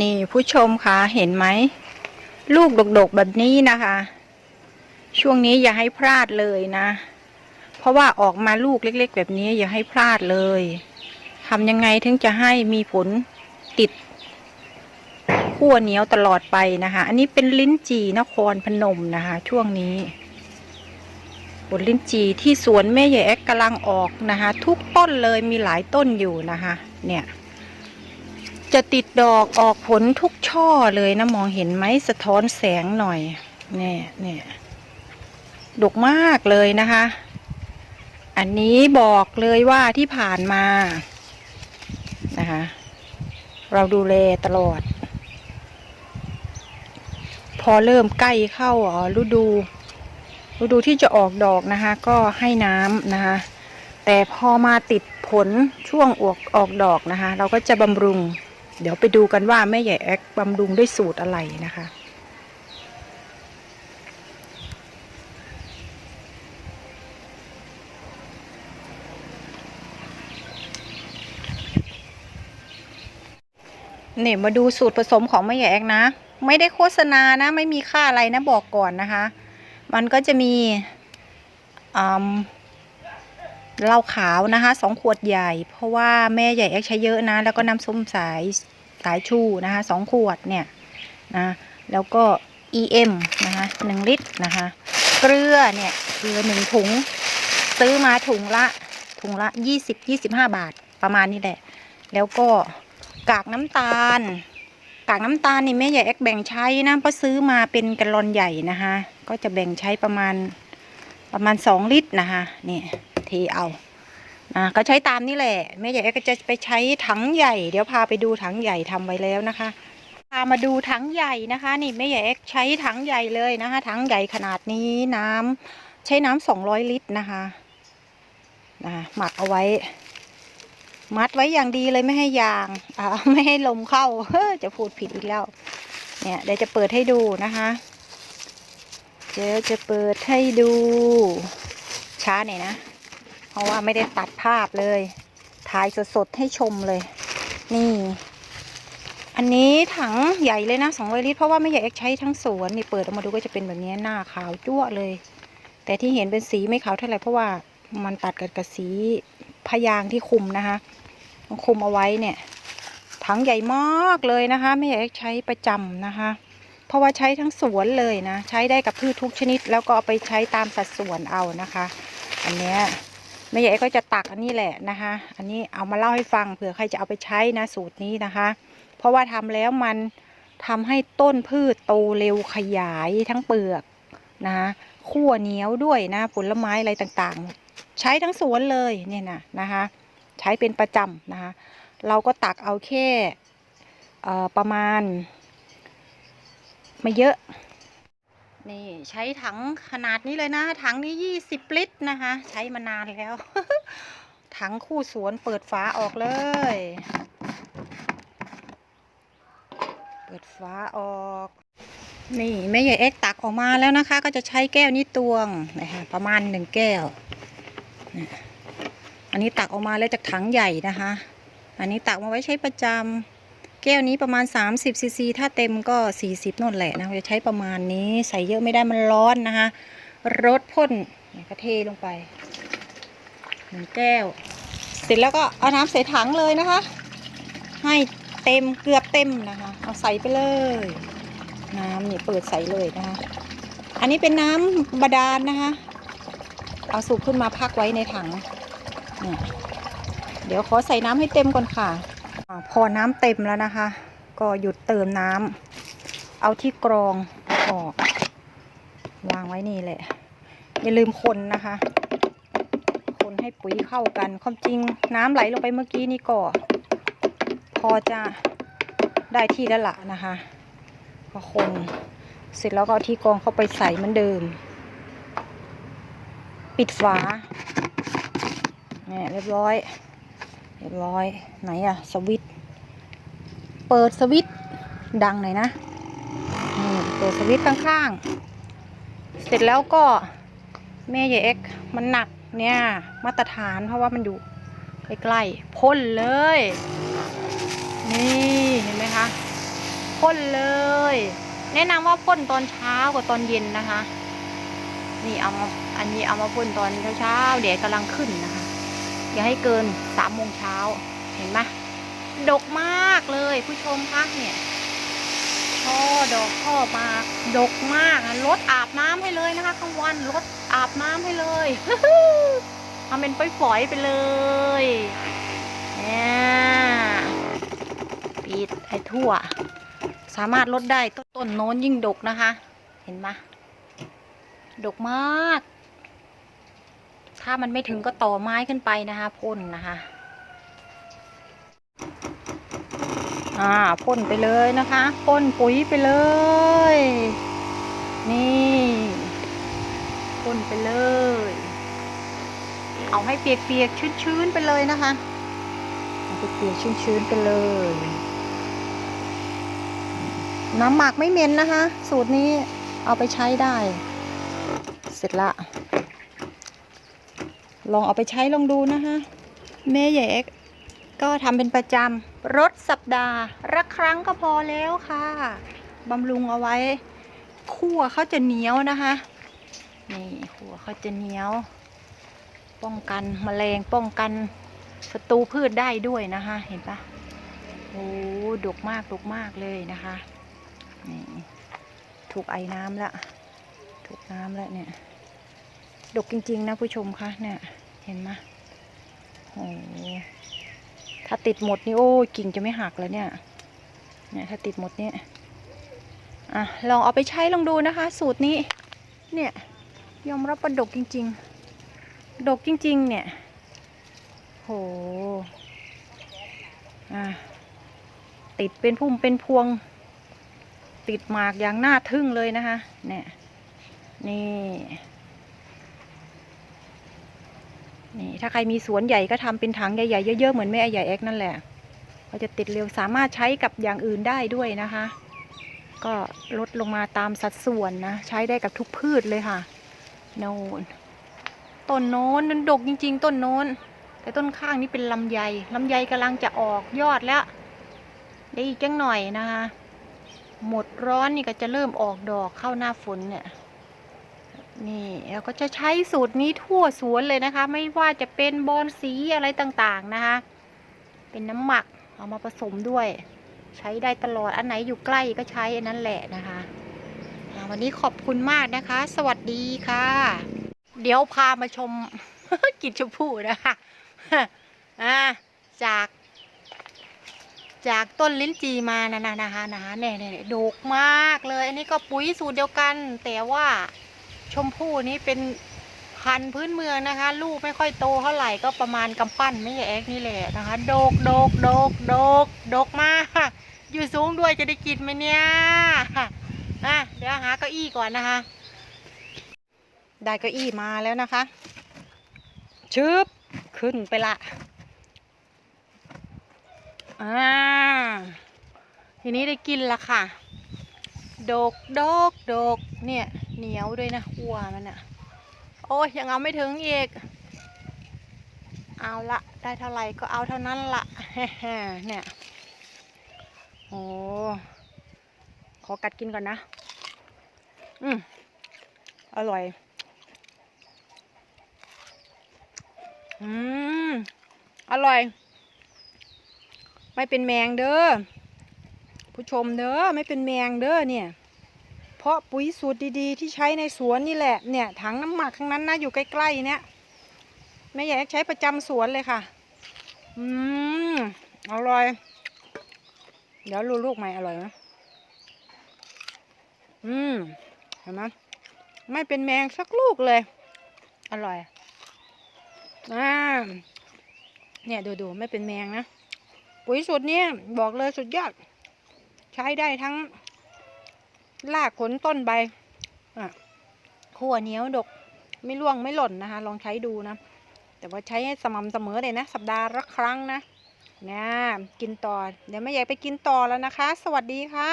นี่ผู้ชมคะเห็นไหม ลูกดกๆแบบนี้นะคะ ช่วงนี้อย่าให้พลาดเลยนะ เพราะว่าออกมาลูกเล็ก ๆ แบบนี้อย่าให้พลาดเลยทำยังไงถึงจะให้มีผลติดขั้วเหนียวตลอดไปนะคะ อันนี้เป็นลิ้นจีนครพนมนะคะ ช่วงนี้ผลลิ้นจีที่สวนแม่ใหญ่แอกกำลังออกนะคะ ทุกต้นเลยมีหลายต้นอยู่นะคะ เนี่ย จะติดดอกออกผลทุกช่อเลยนะมองเห็นไหมสะท้อนแสงหน่อยเนี่ยเนี่ยดกมากเลยนะคะ อันนี้บอกเลยว่าที่ผ่านมานะคะ เราดูแลตลอด พอเริ่มใกล้เข้าอ๋อฤดูฤดูที่จะออกดอกนะคะ ก็ให้น้ำนะคะ แต่พอมาติดผลช่วงออกออกดอกนะคะ เราก็จะบำรุง เดี๋ยวไปดูกันว่าแม่ใหญ่แอกบำรุงด้วยสูตรอะไรนะคะเนี่ยมาดูสูตรผสมของแม่ใหญ่แอกนะ ไม่ได้โฆษณานะ ไม่มีค่าอะไรนะบอกก่อนนะคะ มันก็จะมีเหล้าขาวนะคะสองขวดใหญ่ เพราะว่าแม่ใหญ่แอกใช้เยอะนะ แล้วก็น้ำส้มสาย สายชูนะคะสองขวดเนี่ยนะแล้วก็ EM นะคะหนึ่งลิตรนะคะเกลือเนี่ยเกลือหนึ่งถุง ซื้อมาถุงละถุงละยี่สิบยี่สิบห้าบาทประมาณนี้แหละ แล้วก็กากน้ำตาล กากน้ำตาลนี่แม่ใหญ่แอกแบ่งใช้นะเพราะซื้อมาเป็นกะลอนใหญ่นะคะก็จะแบ่งใช้ประมาณประมาณสองลิตรนะคะนี่เทเอา นะก็ใช้ตามนี่แหละแม่ใหญ่แอกก็จะไปใช้ถังใหญ่ เดี๋ยวพาไปดูถังใหญ่ทำไว้แล้วนะคะ พามาดูถังใหญ่นะคะ นี่แม่ใหญ่แอกใช้ถังใหญ่เลยนะคะถังใหญ่ขนาดนี้น้ำใช้น้ำสองร้อยลิตรนะคะนะหมักเอาไว้ มัดไว้อย่างดีเลยไม่ให้ยางอ่าไม่ให้ลมเข้าเฮ้จะพูดผิดอีกแล้ว เนี่ยเดี๋ยวจะเปิดให้ดูนะคะเดี๋ยวจะเปิดให้ดูช้าหน่อยนะ เพราะว่าไม่ได้ตัดภาพเลย ถ่ายสดๆให้ชมเลย นี่ อันนี้ถังใหญ่เลยนะสองร้อยลิตรเพราะว่าไม่ใหญ่เอกใช้ทั้งสวนนี่เปิดออกมาดูก็จะเป็นแบบนี้หน้าขาวจั่วเลย แต่ที่เห็นเป็นสีไม่ขาวเท่าไหร่เพราะว่ามันตัดกับกับสีพยางที่คุมนะคะคุมเอาไว้เนี่ย ถังใหญ่มากเลยนะคะ ไม่อยากใช้ประจำนะคะ เพราะว่าใช้ทั้งสวนเลยนะ ใช้ได้กับพืชทุกชนิด แล้วก็เอาไปใช้ตามสัดส่วนเอานะคะ อันเนี้ย แม่ใหญ่ก็จะตักอันนี้แหละนะคะ อันนี้เอามาเล่าให้ฟังเผื่อใครจะเอาไปใช้นะสูตรนี้นะคะ เพราะว่าทำแล้วมันทำให้ต้นพืชโตเร็วขยายทั้งเปลือกนะคะขั้วเหนียวด้วยนะผลไม้อะไรต่างๆ ใช้ทั้งสวนเลยเนี่ยนะนะคะ ใช้เป็นประจำนะคะ เราก็ตักเอาแค่ประมาณ ไม่เยอะ นี่ใช้ถังขนาดนี้เลยนะถังนี้ยี่สิบลิตรนะคะ ใช้มานานแล้ว ถังคู่สวนเปิดฝาออกเลย เปิดฝาออก นี่แม่ใหญ่เอ็กตักออกมาแล้วนะคะ ก็จะใช้แก้วนี้ตวงนะคะประมาณหนึ่งแก้ว อันนี้ตักออกมาแล้วจากถังใหญ่นะคะ อันนี้ตักมาไว้ใช้ประจำ แก้วนี้ประมาณ 30ซีซีถ้าเต็มก็ 40น่นแหละนะจะใช้ประมาณนี้ใส่เยอะไม่ได้มันร้อนนะคะรสพ่นนี่ก็เทลงไปหนึ่งแก้ว เสร็จแล้วก็เอาน้ำใส่ถังเลยนะคะ ให้เต็มเกือบเต็มนะคะ เอาใส่ไปเลย น้ำนี่เปิดใส่เลยนะคะ อันนี้เป็นน้ำบาดาลนะคะ เอาสูบขึ้นมาพักไว้ในถัง เดี๋ยวขอใส่น้ำให้เต็มก่อนค่ะ พอน้ำเต็มแล้วนะคะ ก็หยุดเติมน้ำเอาที่กรองออก วางไว้นี่แหละ อย่าลืมคนนะคะ คนให้ปุ๋ยเข้ากัน ความจริงน้ำไหลลงไปเมื่อกี้นี่ก็ พอจะได้ที่แล้วละนะคะก็คนเสร็จแล้วก็เอาที่กรองเข้าไปใส่เหมือนเดิม ปิดฝาเนี่ยเรียบร้อยเรียบร้อยไหนอะสวิต เปิดสวิตช์ดังหน่อยนะนี่เปิดสวิตช์ข้างๆ เสร็จแล้วก็แม่ใหญ่เอ็กมันหนักเนี่ยมาตรฐานเพราะว่ามันอยู่ใกล้ๆพ่นเลย นี่เห็นไหมคะพ่นเลย แนะนำว่าพ่นตอนเช้ากับตอนเย็นนะคะ นี่เอามาอันนี้เอามาพ่นตอนเช้าๆแดดกำลังขึ้นนะคะ อย่าให้เกินสามโมงเช้าเห็นไหมดกมาก ผู้ชมคะเนี่ยช่อดอกช่อมาดกมากรดอาบน้ำให้เลยนะคะกลางวันรดอาบน้ำให้เลยทำเป็นฝอยๆไปเลยเนี่ยปิดให้ทั่ว สามารถลดได้ต้นต้นโน้นยิ่งดกนะคะ เห็นไหมดกมาก ถ้ามันไม่ถึงก็ต่อไม้ขึ้นไปนะคะ พ่นนะคะ อ่าพ่นไปเลยนะคะพ่นปุ๋ยไปเลย นี่พ่นไปเลย เอาให้เปียกๆชื้นๆไปเลยนะคะเอาไปเปียกชื้นๆไปเลย น้ำหมักไม่เหม็นนะคะ สูตรนี้เอาไปใช้ได้ เสร็จละ ลองเอาไปใช้ลองดูนะคะแม่ใหญ่เอ็ก ก็ทำเป็นประจำรถสัปดาห์ละครั้งก็พอแล้วค่ะบำรุงเอาไว้คั่วเขาจะเหนียวนะคะนี่คั่วเขาจะเหนียว ป้องกันแมลงป้องกันศัตรูพืชได้ด้วยนะคะ เห็นปะโอ้ดกมากดกมากเลยนะคะนี่ถูกไอ้น้ำละถูกน้ำล้วเนี่ยดกจริง ๆ นะผู้ชมคะเนี่ยเห็นไหมโอ้ ถ้าติดหมดนี่โอ้ยกิ่งจะไม่หักแล้วเนี่ยเนี่ยถ้าติดหมดเนี่ยอะลองเอาไปใช้ลองดูนะคะ สูตรนี้ เนี่ยยอมรับว่าดกจริง ๆ ดกจริง ๆ เนี่ยโหอะติดเป็นพุ่มเป็นพวง ติดหมากอย่างน่าทึ่งเลยนะคะ เนี่ยนี่ นี่ถ้าใครมีสวนใหญ่ก็ทำเป็นถังใหญ่ๆเยอะๆเหมือนแม่ใหญ่แอกนั่นแหละก็จะติดเร็วสามารถใช้กับอย่างอื่นได้ด้วยนะคะ ก็ลดลงมาตามสัดส่วนนะ ใช้ได้กับทุกพืชเลยค่ะโน่นต้นโน้นนั้นดกจริง ๆ ต้นโน้น แต่ต้นข้างนี่เป็นลำไยลำไยกำลังจะออกยอดแล้วได้อีกจังหน่อยนะคะหมดร้อนนี่ก็จะเริ่มออกดอกเข้าหน้าฝนเนี่ย นี่เราก็จะใช้สูตรนี้ทั่วสวนเลยนะคะ ไม่ว่าจะเป็นบอนสีอะไรต่างๆนะคะ เป็นน้ำหมักเอามาผสมด้วย ใช้ได้ตลอดอันไหนอยู่ใกล้ก็ใช้อันนั้นแหละนะคะวันนี้ขอบคุณมากนะคะ สวัสดีค่ะ เดี๋ยวพามาชมกินชมพู่นะคะจากจากต้นลิ้นจีมานะนะนะคะนะเนี่ยเนี่ยเนี่ยดกมากเลย อันนี้ก็ปุ๋ยสูตรเดียวกัน แต่ว่า ชมพู่นี้เป็นพันธุ์พื้นเมืองนะคะ ลูกไม่ค่อยโตเท่าไหร่ก็ประมาณกำปั้นไม่ใช่แอกนี่แหละนะคะโดกโดกโดกโดกโดกมากอยู่สูงด้วยจะได้กินไหมเนี่ยอะเดี๋ยวหาเก้าอี้ก่อนนะคะ ได้เก้าอี้มาแล้วนะคะชึบขึ้นไปละอ่าทีนี้ได้กินละค่ะ โดกโดกโดกเนี่ย เหนียวด้วยนะหัวมันอะโอ้ยยังเอาไม่ถึงอีก เอาละได้เท่าไหร่ก็เอาเท่านั้นละเนี่ยโอ้ขอกัดกินก่อนนะ อืมอร่อย อืม อร่อย ไม่เป็นแมงเด้อ ผู้ชมเด้อ ไม่เป็นแมงเด้อเนี่ย เพราะปุ๋ยสูตรดีๆ ที่ใช้ในสวนนี่แหละเนี่ยถังน้ำหมักข้างนั้นนะอยู่ใกล้ๆเนี่ยแม่อยากใช้ประจำสวนเลยค่ะ อืมอร่อย เดี๋ยวลูกๆใหม่อร่อยไหมอืมเห็นไหมไม่เป็นแมงสักลูกเลย อร่อยอ่าเนี่ยดูๆไม่เป็นแมงนะ ปุ๋ยสูตรนี้บอกเลยสุดยอด ใช้ได้ทั้ง รากขนต้นใบอะขั้วเหนียวดกไม่ร่วงไม่หล่นนะคะ ลองใช้ดูนะ แต่ว่าใช้ให้สม่ำเสมอเลยนะ สัปดาห์ละครั้งนะนะกินต่อ เดี๋ยวไม่อยากไปกินต่อแล้วนะคะ สวัสดีค่ะ